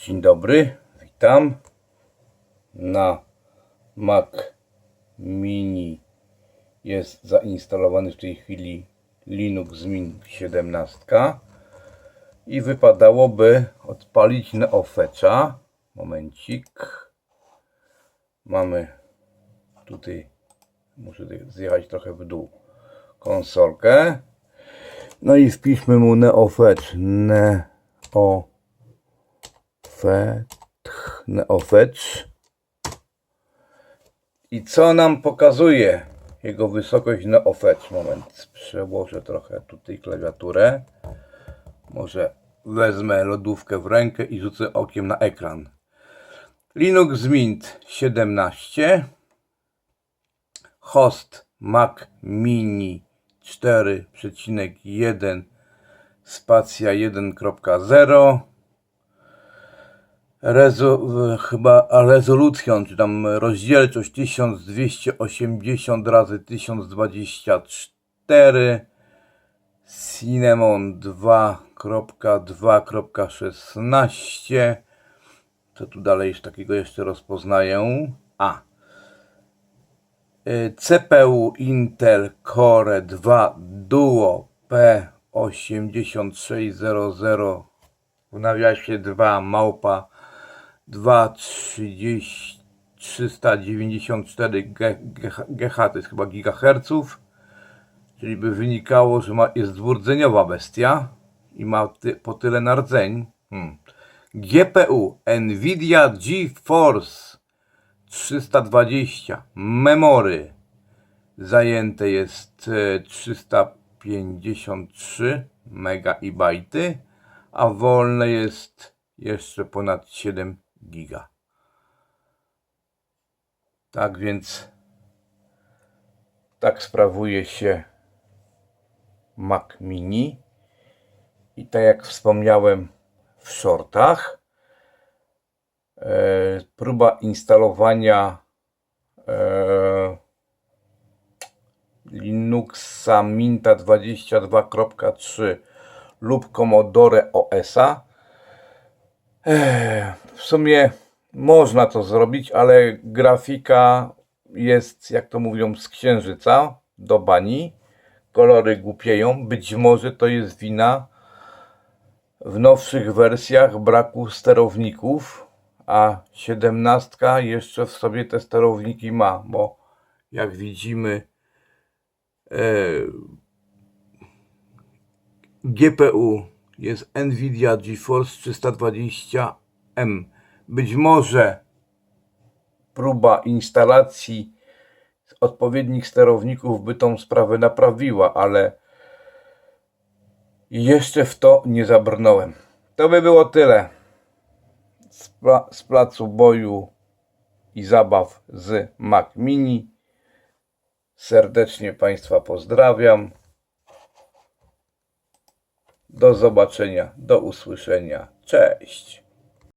Dzień dobry, witam. Na Mac Mini jest zainstalowany w tej chwili Linux Mint 17 i wypadałoby odpalić Neofetcha. Momencik. Mamy tutaj, muszę zjechać trochę w dół, konsolkę. No i wpiszmy mu Neofetch. Neo Neofetch. I co nam pokazuje jego wysokość Neofetch? Moment, przełożę trochę tutaj klawiaturę. Może wezmę lodówkę w rękę i rzucę okiem na ekran. Linux Mint 17. Host Mac Mini 4,1 spacja 1.0 Rezo, chyba rezolucją, czy tam rozdzielczość 1280 razy 1024 Cinnamon 2.2.16 Co tu dalej takiego jeszcze rozpoznaję? A. Y, CPU Intel Core 2 Duo P8600 w nawiasie 2 małpa 230 394 G- GH, GH to jest chyba gigaherców czyli by wynikało, że ma, jest dwurdzeniowa bestia i ma ty, po tyle na rdzeń hmm. GPU Nvidia GeForce 320 memory. Zajęte jest e, 353 MB, a wolne jest jeszcze ponad 7 giga. Tak więc tak sprawuje się Mac Mini i tak jak wspomniałem w shortach e, próba instalowania e, Linuxa Minta 22.3 lub Commodore OS-a. W sumie można to zrobić, ale grafika jest, jak to mówią, z księżyca do bani. Kolory głupieją. Być może to jest wina w nowszych wersjach braku sterowników, a 17 jeszcze w sobie te sterowniki ma, bo jak widzimy e, GPU jest Nvidia GeForce 320M. Być może próba instalacji odpowiednich sterowników by tą sprawę naprawiła, ale jeszcze w to nie zabrnąłem. To by było tyle z, pla- z placu boju i zabaw z Mac Mini. Serdecznie Państwa pozdrawiam. Do zobaczenia, do usłyszenia. Cześć.